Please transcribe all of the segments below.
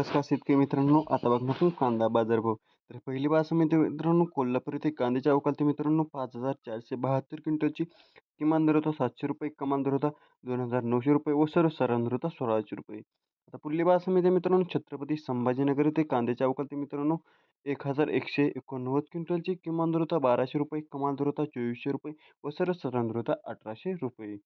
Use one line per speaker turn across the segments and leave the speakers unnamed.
नमस्कार शेतकरी मित्रांनो आता बघणार कांदा बाजारभाव. तर पहिली बाजारसमिती मित्रांनो कोल्हापूर येथे कांद्याच्या अवकालती मित्रांनो पाच हजार चारशे बहात्तर क्विंटलची किमान दर होता सातशे रुपये कमान दर होता दोन हजार नऊशे रुपये व सर्वसाधारण दर होता सोळाशे रुपये. आता पुढली बाजारसमिती मित्रांनो छत्रपती संभाजीनगर येथे कांद्याच्या अवकालती मित्रांनो एक हजार एकशे एकोणनव्वद क्विंटलची किमान दर होता बाराशे रुपये कमान दर होता चोवीसशे रुपये व सर्वसाधारण दर होता अठराशे रुपये.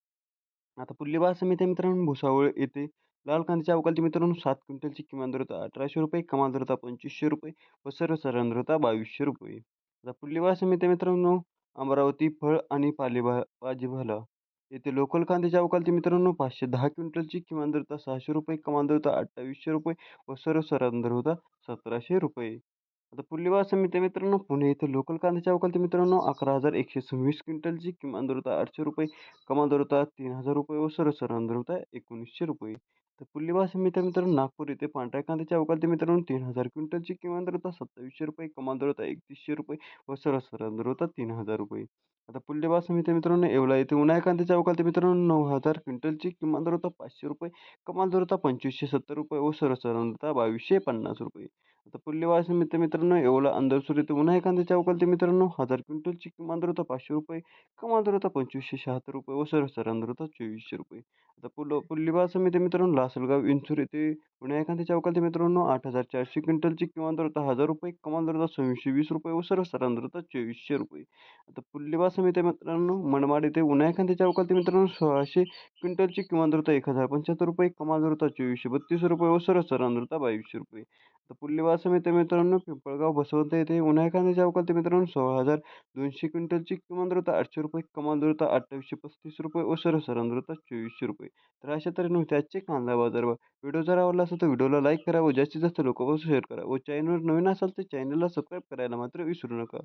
आता पुढली बाजारसमिती मित्रांनो भुसावळ येथे लाल कांद्याच्या अवकाळी मित्रांनो सात क्विंटलची किमान दर अठराशे रुपये कमाल दर पंचवीसशे रुपये व सर्वसाधारण दर बावीसशे रुपये. आता पुढली बाजारसमिती मित्रांनो अमरावती फळ आणि पालेभा भाजीपाला येथे लोकल कांद्याच्या अवकाळी मित्रांनो पाचशे दहा क्विंटलची किमान दर सहाशे रुपये कमाल दर अठ्ठावीसशे रुपये व सर्वसाधारण दर होता सतराशे रुपये. आता पुढली समिती मित्रांनो पुणे येथे लोकल कांद्याच्या अवकाळी मित्रांनो अकरा हजार एकशे सव्वीस क्विंटलची किमान दर आठशे रुपये. कमाल दरता तीन हजार रुपये व सर्वसाधारण दर एकोणीसशे रुपये. तर पुढली समिती मित्रांनो नागपूर येथे पांढऱ्या कांद्याच्या अवकाळी मित्रांनो तीन हजार क्विंटलची किमान दर सत्तावीसशे रुपये. कमाल दर एकतीसशे रुपये व सर्वसाधारण दर तीन हजार रुपये. आता पुढली समिती मित्रांनो येवला येथे उन्हाळ्या कांद्याच्या अवकाळी मित्रांनो नऊ हजार क्विंटलची किमान दर होता पाचशे रुपये. कमाल दर होता पंचवीसशे सत्तर रुपये व सर्वसाधारण होता बावीसशे पन्नास रुपये. आता पुढली मित्र मित्रांनो एवढा अंदरसूर येथे पुन्हा एखाद्या अवकाळी मित्रांनो हजार क्विंटलची किमान दर होता पाचशे रुपये कमाल दर होता पंचवीसशे शहात्तर रुपये व सर्वसाधारण दर होता चोवीसशे रुपये. आता पुढं पुढली बाजारसमिती मित्रांनो लासलगाव इंचूर येथे पुणे कांद्याच्या अवकाळी मित्रांनो आठ हजार चारशे क्विंटलची किमान दर हजार रुपये कमाल दर सव्वीसशे वीस रुपये व सर्वसाधारण दर चोवीसशे रुपये. आता पुढली बाजारसमिती मित्रांनो मनमाड येथे उन्हाळी कांद्याच्या अवकाळी मित्रांनो सोळाशे क्विंटलची किमान दर एक हजार पंच्याहत्तर रुपये कमाल दर चोवीसशे बत्तीस रुपये व सर्वसाधारण दर बावीसशे रुपये. आता पुढली बाजारसमिती मित्रांनो पिंपळगाव बसवंत येथे उन्हाळी कांद्याच्या अवकाळी मित्रांनो सोळा हजार दोनशे क्विंटलची किमान दर आठशे रुपये कमाल दर अठ्ठावीसशे पस्तीस रुपये व सर्वसाधारण दर चोवीसशे रुपये. तर अशा तऱ्हेने होते आजचे कांदा बाजार व्हिडिओ जर आवडला असेल तर व्हिडिओला लाईक करा व जास्तीत जास्त लोकांपासून शेअर करा व चॅनलवर नवीन असाल तर चॅनलला सबस्क्राईब करायला मात्र विसरू नका.